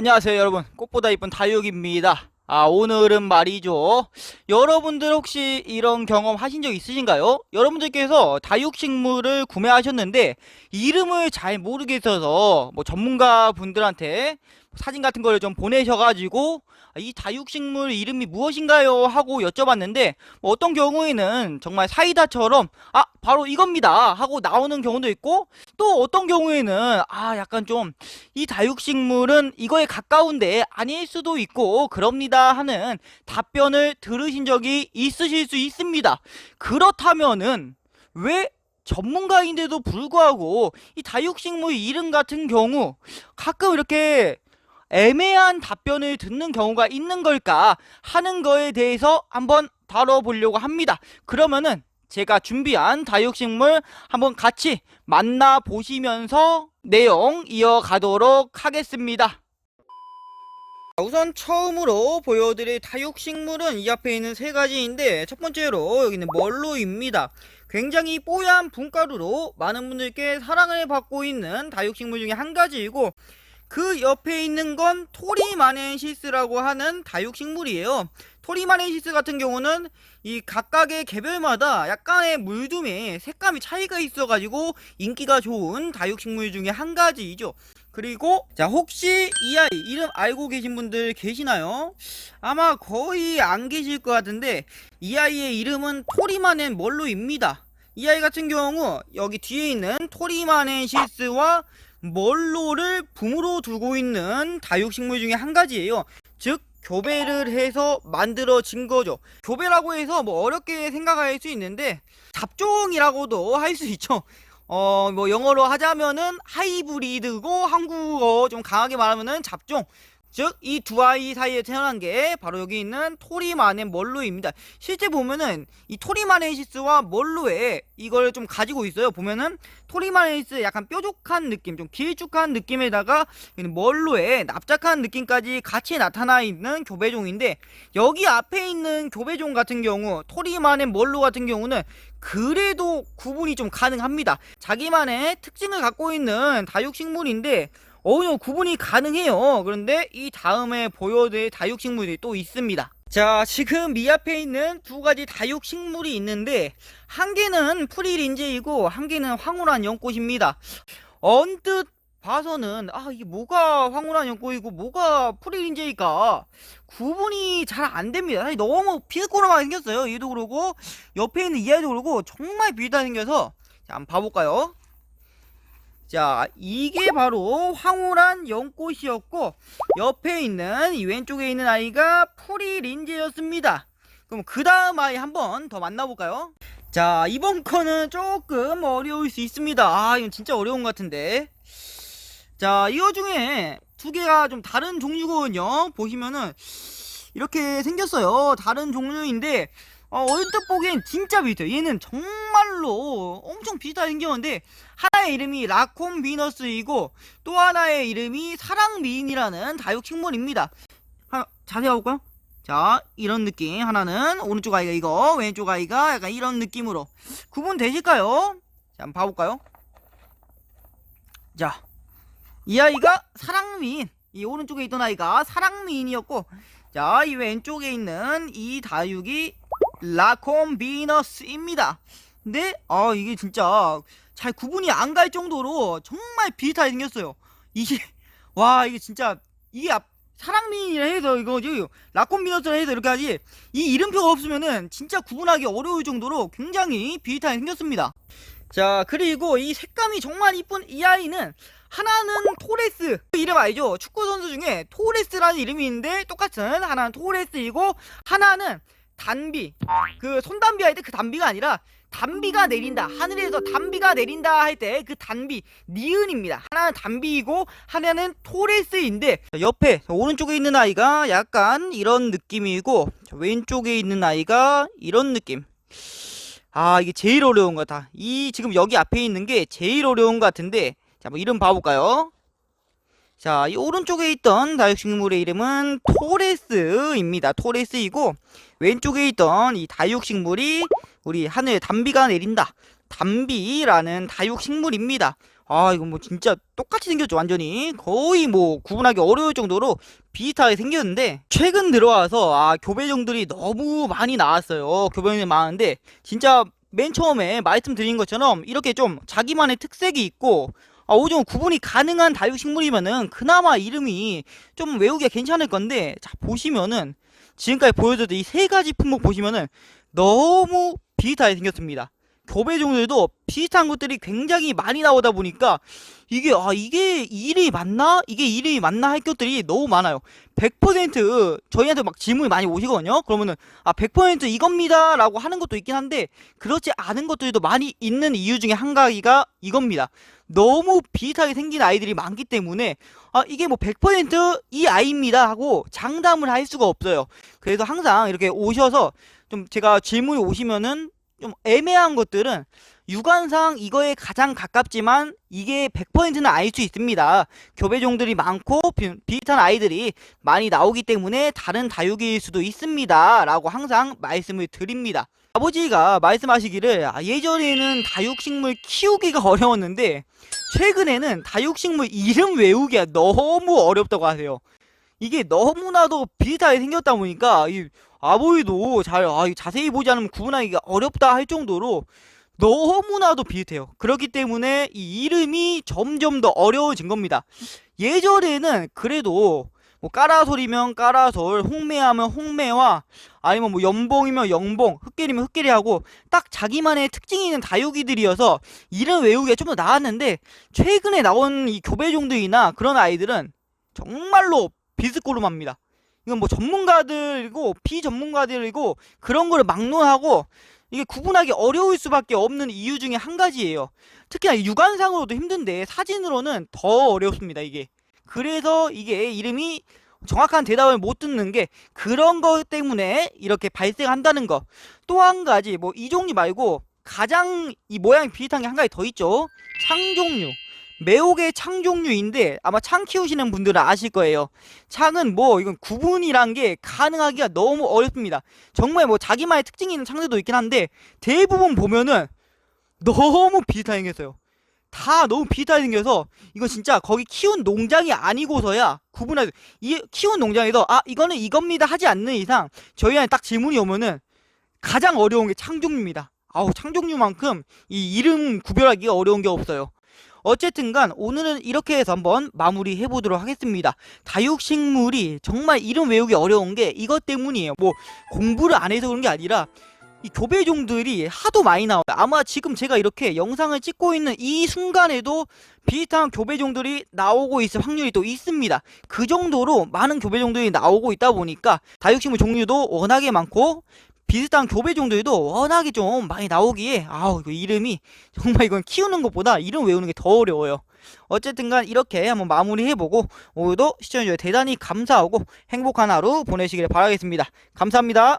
안녕하세요 여러분. 꽃보다 이쁜 다육입니다. 아 오늘은 말이죠. 여러분들 혹시 이런 경험 하신 적 있으신가요? 여러분들께서 다육식물을 구매하셨는데 이름을 잘 모르겠어서 뭐 전문가 분들한테 사진 같은 걸 좀 보내셔가지고 아, 이 다육식물 이름이 무엇인가요? 하고 여쭤봤는데 뭐 어떤 경우에는 정말 사이다처럼 아 바로 이겁니다 하고 나오는 경우도 있고 또 어떤 경우에는 아 약간 좀 이 다육식물은 이거에 가까운데 아닐 수도 있고 그럽니다 하는 답변을 들으신 적이 있으실 수 있습니다. 그렇다면은 왜 전문가인데도 불구하고 이 다육식물 이름 같은 경우 가끔 이렇게 애매한 답변을 듣는 경우가 있는 걸까 하는 거에 대해서 한번 다뤄보려고 합니다. 그러면은 제가 준비한 다육식물 한번 같이 만나보시면서 내용 이어가도록 하겠습니다. 우선 처음으로 보여드릴 다육식물은 이 앞에 있는 세 가지인데 첫 번째로 여기는 멀로입니다. 굉장히 뽀얀 분가루로 많은 분들께 사랑을 받고 있는 다육식물 중에 한 가지이고 그 옆에 있는 건 토리마넨시스라고 하는 다육식물이에요. 토리마넨시스 같은 경우는 이 각각의 개별마다 약간의 물둠에 색감이 차이가 있어가지고 인기가 좋은 다육식물 중에 한 가지이죠. 그리고 자 혹시 이 아이 이름 알고 계신 분들 계시나요? 아마 거의 안 계실 것 같은데 이 아이의 이름은 토리마넨 멀로입니다. 이 아이 같은 경우 여기 뒤에 있는 토리마넨시스와 멀로를 붐으로 두고 있는 다육식물 중에 한 가지예요. 즉 교배를 해서 만들어진 거죠. 교배라고 해서 뭐 어렵게 생각할 수 있는데 잡종이라고도 할 수 있죠. 어 뭐 영어로 하자면은 하이브리드고 한국어 좀 강하게 말하면은 잡종. 즉 이 두 아이 사이에 태어난 게 바로 여기 있는 토리마넨 멀로입니다. 실제 보면은 이 토리마넨시스와 멀로에 이걸 좀 가지고 있어요. 보면은 토리마넨시스 약간 뾰족한 느낌, 좀 길쭉한 느낌에다가 멀로에 납작한 느낌까지 같이 나타나 있는 교배종인데 여기 앞에 있는 교배종 같은 경우 토리마넨 멀로 같은 경우는 그래도 구분이 좀 가능합니다. 자기만의 특징을 갖고 있는 다육식물인데 어느 구분이 가능해요. 그런데 이 다음에 보여드릴 다육식물이 또 있습니다. 자, 지금 이 앞에 있는 두 가지 다육식물이 있는데 한 개는 프리린제이고 한 개는 황홀한 연꽃입니다. 언뜻 봐서는 아 이게 뭐가 황홀한 연꽃이고 뭐가 프리린제일까 구분이 잘 안 됩니다. 사실 너무 비스코름하게 생겼어요. 얘도 그러고 옆에 있는 이 아이도 그러고 정말 비슷하게 생겨서 자, 한번 봐볼까요? 자, 이게 바로 황홀한 연꽃이었고 옆에 있는 이 왼쪽에 있는 아이가 프리린제였습니다. 그럼 그 다음 아이 한번 더 만나볼까요? 자, 이번 거는 조금 어려울 수 있습니다. 아, 이건 진짜 어려운 것 같은데. 자, 이거 중에 두 개가 좀 다른 종류거든요. 보시면은 이렇게 생겼어요. 다른 종류인데 어, 얼뜻 보기엔 진짜 비슷해요. 얘는 정말로 엄청 비슷하게 생겼는데 하나의 이름이 라콤 비너스이고 또 하나의 이름이 사랑 미인이라는 다육 식물입니다. 하, 자세히 봐볼까요? 자, 이런 느낌. 하나는 오른쪽 아이가 이거, 왼쪽 아이가 약간 이런 느낌으로 구분 되실까요? 자, 한번 봐볼까요? 자, 이 아이가 사랑미인. 이 오른쪽에 있던 아이가 사랑미인이었고, 자, 이 왼쪽에 있는 이 다육이 라콤 비너스입니다. 근데 아 이게 진짜 잘 구분이 안 갈 정도로 정말 비슷하게 생겼어요. 이게 와 이게 진짜 이게 앞 사랑민이라 해서 이거 지 라콤 비너스라 해서 이렇게 하지 이 이름표가 없으면은 진짜 구분하기 어려울 정도로 굉장히 비슷하게 생겼습니다. 자 그리고 이 색감이 정말 이쁜 이 아이는 하나는 토레스 그 이름 알죠? 축구 선수 중에 토레스라는 이름이 있는데 똑같은 하나는 토레스이고 하나는 단비. 그 손담비 할 때 그 단비가 아니라 단비가 내린다. 하늘에서 단비가 내린다 할 때 그 단비 니은입니다. 하나는 단비이고 하나는 토레스인데 옆에 오른쪽에 있는 아이가 약간 이런 느낌이고 왼쪽에 있는 아이가 이런 느낌. 아 이게 제일 어려운 것 같아. 이 지금 여기 앞에 있는 게 제일 어려운 것 같은데 자뭐 이름 봐볼까요 자, 이 오른쪽에 있던 다육식물의 이름은 토레스입니다. 토레스이고 왼쪽에 있던 이 다육식물이 우리 하늘에 단비가 내린다. 단비라는 다육식물입니다. 아 이거 뭐 진짜 똑같이 생겼죠 완전히 거의 뭐 구분하기 어려울 정도로 비슷하게 생겼는데 최근 들어와서 아 교배종들이 너무 많이 나왔어요 교배종이 많은데 진짜 맨 처음에 말씀드린 것처럼 이렇게 좀 자기만의 특색이 있고 아, 오종 구분이 가능한 다육식물이면은 그나마 이름이 좀 외우기가 괜찮을 건데 자 보시면은 지금까지 보여줬던 이 세 가지 품목 보시면은 너무 비슷하게 생겼습니다. 교배 종들도 비슷한 것들이 굉장히 많이 나오다 보니까 이게 아 이게 이름이 맞나? 이게 이름이 맞나 할 것들이 너무 많아요. 100% 저희한테 막 질문이 많이 오시거든요. 그러면은 아 100% 이겁니다라고 하는 것도 있긴 한데 그렇지 않은 것들도 많이 있는 이유 중에 한 가지가 이겁니다. 너무 비슷하게 생긴 아이들이 많기 때문에 아 이게 뭐 100%이 아이입니다 하고 장담을 할 수가 없어요. 그래서 항상 이렇게 오셔서 좀 제가 질문이 오시면은 좀 애매한 것들은 육안상 이거에 가장 가깝지만 이게 100%는 아닐 수 있습니다. 교배종들이 많고 비, 비슷한 아이들이 많이 나오기 때문에 다른 다육일 수도 있습니다. 라고 항상 말씀을 드립니다. 아버지가 말씀하시기를 아, 예전에는 다육식물 키우기가 어려웠는데 최근에는 다육식물 이름 외우기가 너무 어렵다고 하세요. 이게 너무나도 비슷하게 생겼다 보니까 이 아보이도 잘 아, 이 자세히 보지 않으면 구분하기가 어렵다 할 정도로 너무나도 비슷해요. 그렇기 때문에 이 이름이 점점 더 어려워진 겁니다. 예전에는 그래도 뭐 까라솔이면 까라솔, 홍매하면 홍매와 아니면 뭐 연봉이면 연봉, 흑계리면 흑계리하고 딱 자기만의 특징이 있는 다육이들이어서 이름 외우기가 좀 더 나았는데 최근에 나온 이 교배종들이나 그런 아이들은 정말로 비스꼴로맙니다. 이건 뭐 전문가들이고 비전문가들이고 그런 거를 막론하고 이게 구분하기 어려울 수밖에 없는 이유 중에 한 가지예요. 특히나 육안상으로도 힘든데 사진으로는 더 어렵습니다. 이게 그래서 이게 이름이 정확한 대답을 못 듣는 게 그런 것 때문에 이렇게 발생한다는 거. 또 한 가지 뭐 이 종류 말고 가장 이 모양이 비슷한 게 한 가지 더 있죠. 창종류. 매혹의 창 종류인데 아마 창 키우시는 분들은 아실 거예요. 창은 뭐 이건 구분이란 게 가능하기가 너무 어렵습니다. 정말 뭐 자기만의 특징이 있는 창들도 있긴 한데 대부분 보면은 너무 비슷하게 생겼어요. 다 너무 비슷하게 생겨서 이거 진짜 거기 키운 농장이 아니고서야 구분할 이 키운 농장에서 아 이거는 이겁니다 하지 않는 이상 저희한테 딱 질문이 오면은 가장 어려운 게 창종류입니다. 아우 창종류만큼 이 이름 구별하기가 어려운 게 없어요. 어쨌든간 오늘은 이렇게 해서 한번 마무리 해 보도록 하겠습니다. 다육식물이 정말 이름 외우기 어려운 게 이것 때문이에요. 뭐 공부를 안 해서 그런 게 아니라 이 교배종들이 하도 많이 나와요. 아마 지금 제가 이렇게 영상을 찍고 있는 이 순간에도 비슷한 교배종들이 나오고 있을 확률이 또 있습니다. 그 정도로 많은 교배종들이 나오고 있다 보니까 다육식물 종류도 워낙에 많고 비슷한 교배종들도 워낙에 좀 많이 나오기에 아우 이거 이름이 정말 이건 키우는 것보다 이름 외우는 게 더 어려워요. 어쨌든간 이렇게 한번 마무리해보고 오늘도 시청해주셔서 대단히 감사하고 행복한 하루 보내시길 바라겠습니다. 감사합니다.